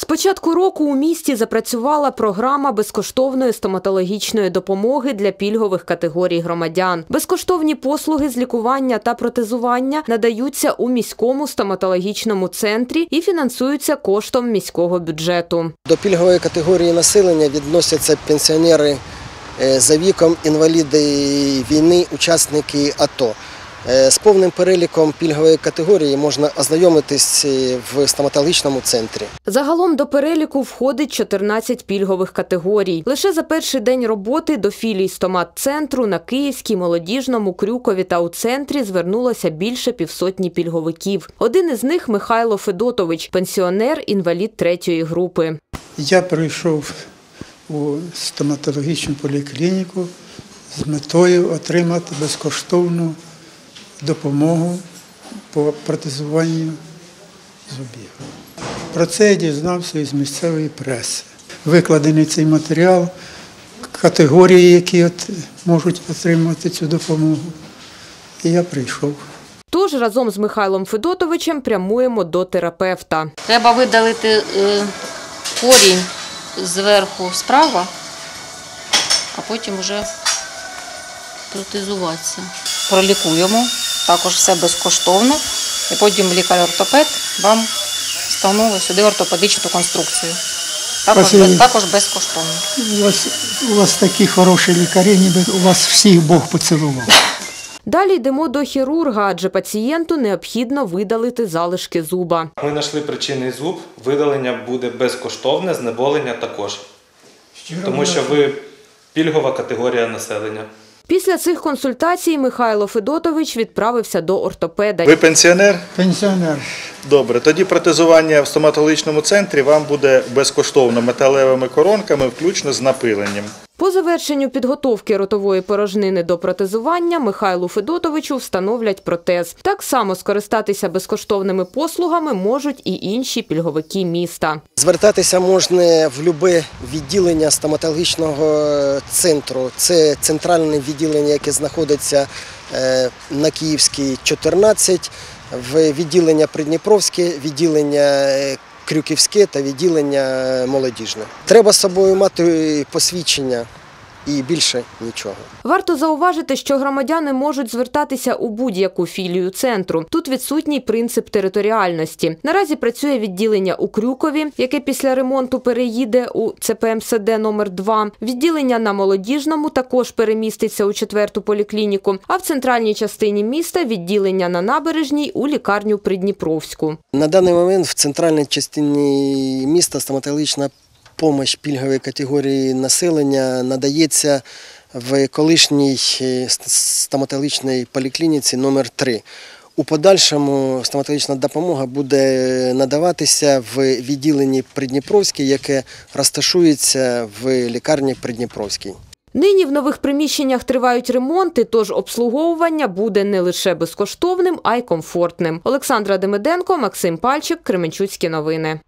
З початку року у місті запрацювала програма безкоштовної стоматологічної допомоги для пільгових категорій громадян. Безкоштовні послуги з лікування та протезування надаються у міському стоматологічному центрі і фінансуються коштом міського бюджету. До пільгової категорії населення відносяться пенсіонери е, за віком, інваліди війни, учасники АТО. Е, З повним переліком пільгової категорії можна ознайомитись е, в стоматологічному центрі. Загалом до переліку входить 14 пільгових категорій. Лише за перший день роботи до філій стомат-центру на Київській, Молодіжному, Крюкові та у центрі звернулося більше півсотні пільговиків. Один із них Михайло Федотович, пенсіонер, інвалід третьої групи. Я прийшов у стоматологічну поліклініку з метою отримати безкоштовну допомогу по протезуванню зубів. Про це я дізнався із місцевої преси. Викладений цей матеріал, категорії, які от можуть отримати цю допомогу. І я прийшов. Тож разом з Михайлом Федотовичем прямуємо до терапевта. Треба видалити е, корінь зверху справа, а потім вже протезуватися. Пролікуємо, також все безкоштовно. І потім лікар-ортопед вам встановить сюди ортопедичну конструкцію. Також, без- також безкоштовно. У вас, у вас такі хороші лікарі, ніби у вас всіх Бог поцілував. Далі йдемо до хірурга, адже пацієнту необхідно видалити залишки зуба. Ми знайшли причинний зуб, видалення буде безкоштовне, знеболення також. Тому що ви пільгова категорія населення. Після цих консультацій Михайло Федотович відправився до ортопеда. Ви пенсіонер? Пенсіонер. Добре. Тоді протезування в стоматологічному центрі вам буде безкоштовно металевими коронками, включно з напиленням. По завершенню підготовки ротової порожнини до протезування Михайлу Федотовичу встановлять протез. Так само скористатися безкоштовними послугами можуть і інші пільговики міста. Звертатися можна в будь-яке відділення стоматологічного центру. Це центральне відділення, яке знаходиться е, на Київській 14, в відділення Придніпровське, відділення е, Крюківське та відділення е, молодіжне. Треба з собою мати посвідчення і більше нічого. Варто зауважити, що громадяни можуть звертатися у будь-яку філію центру. Тут відсутній принцип територіальності. Наразі працює відділення у Крюкові, яке після ремонту переїде у ЦПМСД номер 2 Відділення на молодіжному також переміститься у четверту поліклініку. А в центральній частині міста відділення на набережній у лікарню Придніпровську. На даний момент в центральній частині міста стоматологічна допомога пільгової категорії населення надається в колишній е, стоматологічній поліклініці номер 3 У подальшому стоматологічна допомога буде надаватися в відділенні Придніпровській, яке розташується в лікарні Придніпровській. Нині в нових приміщеннях тривають ремонти, тож обслуговування буде не лише безкоштовним, а й комфортним. Олександра Демиденко, Максим Пальчик, Кременчуцькі новини.